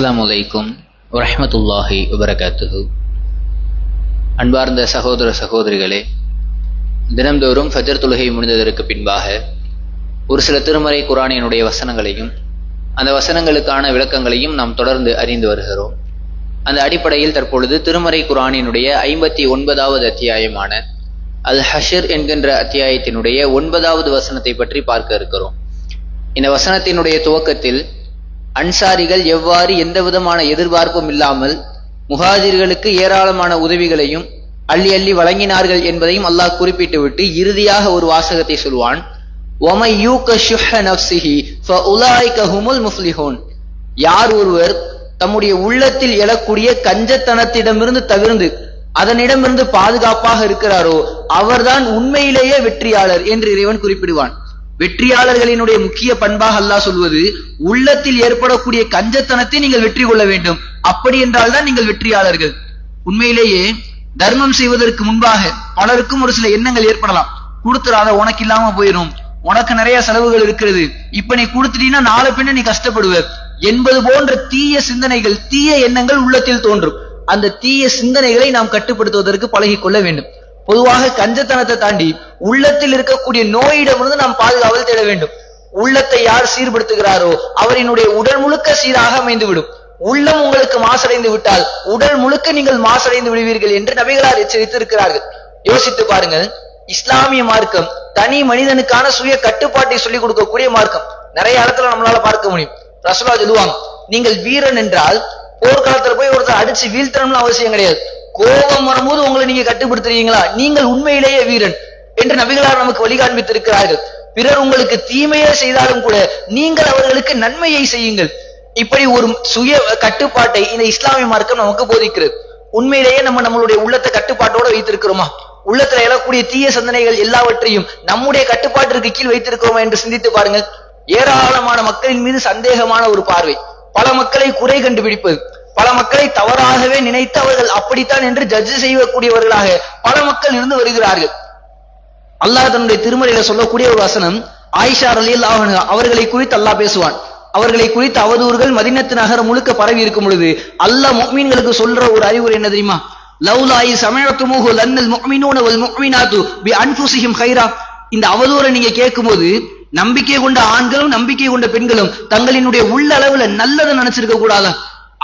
அஸ்லாம் வலைக்கும் வரமத்துல்லாஹி வபரகாத்துஹு அன்பார்ந்த சகோதர சகோதரிகளே தினம்தோறும் ஃபஜர் தொழுகை முடிந்ததற்கு பின்பாக ஒரு சில திருமறை குரானினுடைய வசனங்களையும் அந்த வசனங்களுக்கான விளக்கங்களையும் நாம் தொடர்ந்து அறிந்து வருகிறோம். அந்த அடிப்படையில் தற்பொழுது திருமறை குரானினுடைய ஐம்பத்தி ஒன்பதாவது அத்தியாயமான அல் ஹஷர் என்கின்ற அத்தியாயத்தினுடைய ஒன்பதாவது வசனத்தை பற்றி பார்க்க இருக்கிறோம். இந்த வசனத்தினுடைய துவக்கத்தில் அன்சாரிகள் எவ்வாறு எந்த விதமான எதிர்பார்ப்பும் இல்லாமல் முஹாஜிர்களுக்கு ஏராளமான உதவிகளையும் அள்ளி அள்ளி வழங்கினார்கள் என்பதையும் அல்லாஹ் குறிப்பிட்டுவிட்டு இறுதியாக ஒரு வாசகத்தை சொல்வான் யார் ஒருவர் தம்முடைய உள்ளத்தில் எழக்கூடிய கஞ்சத்தனத்திடமிருந்து தவிர்ந்து அதனிடமிருந்து பாதுகாப்பாக இருக்கிறாரோ அவர்தான் உண்மையிலேயே வெற்றியாளர் என்று இறைவன் குறிப்பிடுவான். வெற்றியாளர்களினுடைய முக்கிய பண்பாக அல்லாஹ் சொல்வது உள்ளத்தில் ஏற்படக்கூடிய கஞ்சத்தனத்தை நீங்கள் வெற்றி கொள்ள வேண்டும். அப்படி என்றால் தான் நீங்கள் வெற்றியாளர்கள். உண்மையிலேயே தர்மம் செய்வதற்கு முன்பாக பலருக்கும் ஒரு சில எண்ணங்கள் ஏற்படலாம். கொடுத்துடாத உனக்கு இல்லாம போயிடும் உனக்கு நிறைய செலவுகள் இருக்கிறது. இப்ப நீ கொடுத்துட்டீங்கன்னா நாலு பின்ன நீ கஷ்டப்படுவ. என்பது போன்ற தீய சிந்தனைகள் தீய எண்ணங்கள் உள்ளத்தில் தோன்றும். அந்த தீய சிந்தனைகளை நாம் கட்டுப்படுத்துவதற்கு பழகி கொள்ள வேண்டும். பொதுவாக கஞ்சத்தனத்தை தாண்டி உள்ளத்தில் இருக்கக்கூடிய நோயிடமிருந்து நாம் பாதுகாவல் தேட வேண்டும். உள்ளத்தை யார் சீர்படுத்துகிறாரோ அவரினுடைய உடல் முழுக்க சீராக அமைந்துவிடும். உள்ளம் உங்களுக்கு மாசடைந்து விட்டால் உடல் முழுக்க நீங்கள் மாசடைந்து விடுவீர்கள் என்று நபிகளார் எச்சரித்திருக்கிறார்கள். யோசித்து பாருங்கள். இஸ்லாமிய மார்க்கம் தனி மனிதனுக்கான சுய கட்டுப்பாட்டை சொல்லிக் கொடுக்கக்கூடிய மார்க்கம். நிறைய இடத்துல நம்மளால பார்க்க முடியும். ரசோலா சொல்லுவாங்க நீங்கள் வீரன் என்றால் போர்க்காலத்துல போய் ஒருத்தர் அடிச்சு வீழ்த்தணும்னு அவசியம் கிடையாது. கோபம் வரும்போது உங்களை நீங்க கட்டுப்படுத்துறீங்களா? நீங்கள் உண்மையிலேயே வீரன் என்று நபிகளார் நமக்கு வழிகாண்பித்திருக்கிறார்கள். பிறர் உங்களுக்கு தீமையே செய்தாலும் கூட நீங்கள் அவர்களுக்கு நன்மையை செய்யுங்கள். இப்படி ஒரு சுய கட்டுப்பாட்டை இந்த இஸ்லாமிய மார்க்கம் நமக்கு போதிக்கிறது. உண்மையிலேயே நம்ம நம்மளுடைய உள்ளத்தை கட்டுப்பாட்டோட வைத்திருக்கிறோமா? உள்ளத்துல எழக்கூடிய தீய சிந்தனைகள் எல்லாவற்றையும் நம்முடைய கட்டுப்பாட்டிற்கு கீழ் வைத்திருக்கிறோமா என்று சிந்தித்து பாருங்கள். ஏராளமான மக்களின் மீது சந்தேகமான ஒரு பார்வை. பல மக்களை குறை கண்டுபிடிப்பது. பல மக்களை தவறாகவே நினைத்து அவர்கள் அப்படித்தான் என்று ஜட்ஜ் செய்யக்கூடியவர்களாக பல மக்கள் இருந்து வருகிறார்கள். அல்லாஹ் தன்னுடைய திருமறையில சொல்லக்கூடிய ஒரு வசனம் ஆயிஷா அலில் அவர்களை குறித்து அல்லாஹ் பேசுவான். அவர்களை குறித்த அவதூறுகள் மதினத்து நகரம் முழுக்க பரவி இருக்கும் பொழுது அல்லாஹ் முக்மீன்களுக்கு சொல்ற ஒரு அறிவுரை என்ன தெரியுமா? லவ்லாயி சமயத்துமுகு லன்னல் முக்மினூன வல் முக்மினாத்து பி அன்புசிஹிம் ஹைரா இந்த அவதூறை நீங்க கேட்கும்போது நம்பிக்கை கொண்ட ஆண்களும் நம்பிக்கை கொண்ட பெண்களும் தங்களினுடைய உள்ள அளவுல நல்லதை நினைச்சிருக்க கூடாதா?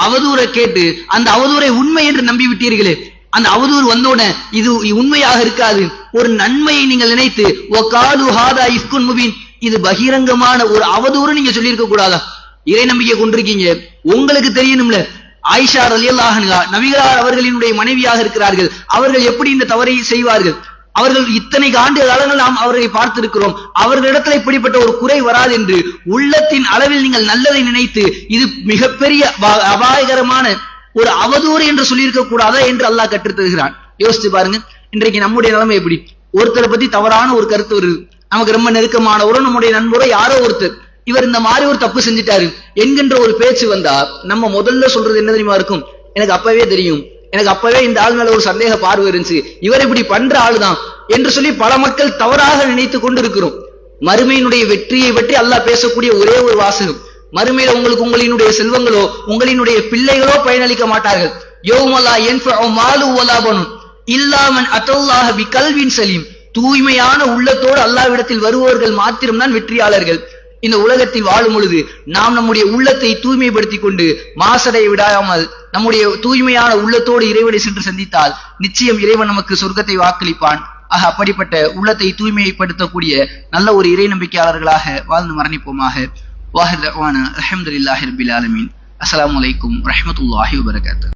அவதூரை கேட்டு அந்த அவதூரை உண்மை என்று நம்பி விட்டீர்களே அந்த அவதூறு வந்தோட இது உண்மையாக இருக்காது. ஒரு நன்மையை நீங்கள் நினைத்து ஓ காது ஹாதா இஸ்குன் முபின். இது பகிரங்கமான ஒரு அவதூறு நீங்க சொல்லியிருக்க கூடாதா? இறை நம்பிக்கை கொண்டிருக்கீங்க. உங்களுக்கு தெரியணும்ல. ஆயிஷா ரலியல்லாக நபிகளார் அவர்களினுடைய மனைவியாக இருக்கிறார்கள். அவர்கள் எப்படி இந்த தவறை செய்வார்கள்? அவர்கள் இத்தனை ஆண்டு காலங்கள் நாம் அவர்களை பார்த்திருக்கிறோம். அவர்களிடத்தில் இப்படிப்பட்ட ஒரு குறை வராது என்று உள்ளத்தின் அளவில் நீங்கள் நல்லதை நினைத்து இது மிகப்பெரிய அபாயகரமான ஒரு அவதூறு என்று சொல்லியிருக்க கூடாதா என்று அல்லாஹ் கற்றுத்தருகிறான். யோசிச்சு பாருங்க. இன்றைக்கு நம்முடைய நிலைமை எப்படி? ஒருத்தரை பத்தி தவறான ஒரு கருத்து வருது. நமக்கு ரொம்ப நெருக்கமானவரோ நம்முடைய நண்பரோ யாரோ ஒருத்தர். இவர் இந்த மாதிரி ஒரு தப்பு செஞ்சுட்டாரு என்கின்ற ஒரு பேச்சு வந்தா நம்ம முதல்ல சொல்றது என்ன தெரியுமா இருக்கும்? எனக்கு அப்பவே தெரியும். எனக்கு அப்பவே இந்த ஆள் மேல ஒரு சந்தேக பார்வை இருந்துச்சு. இவர் இப்படி பண்ற ஆளுதான் என்று சொல்லி பல மக்கள் தவறாக நினைத்து கொண்டிருக்கிறோம். மறுமையினுடைய வெற்றியை பற்றி அல்லாஹ் பேசக்கூடிய ஒரே ஒரு வாசகம். மறுமையில உங்களுக்கு உங்களினுடைய செல்வங்களோ உங்களினுடைய பிள்ளைகளோ பயனளிக்க மாட்டார்கள். யோமலா என் இல்லாமன் அத்தல்லாஹ கல்வின் சலீம். தூய்மையான உள்ளத்தோடு அல்லாவிடத்தில் வருபவர்கள் மாத்திரம்தான் வெற்றியாளர்கள். இந்த உலகத்தில் வாழும் பொழுது நாம் நம்முடைய உள்ளத்தை தூய்மைப்படுத்திக் கொண்டு மாசடை விடாமல் நம்முடைய தூய்மையான உள்ளத்தோடு இறைவனை சென்று சந்தித்தால் நிச்சயம் இறைவன் நமக்கு சொர்க்கத்தை வாக்களிப்பான். ஆக அப்படிப்பட்ட உள்ளத்தை தூய்மைப்படுத்தக்கூடிய நல்ல ஒரு இறை நம்பிக்கையாளர்களாக வாழ்ந்து மரணிப்போமாக. வாஹிர் அஹமதுல்லாஹி ரபில் ஆலமின். அஸ்லாம் வலைக்கும் ரஹமத்துல்லாஹி வபரகாத்து.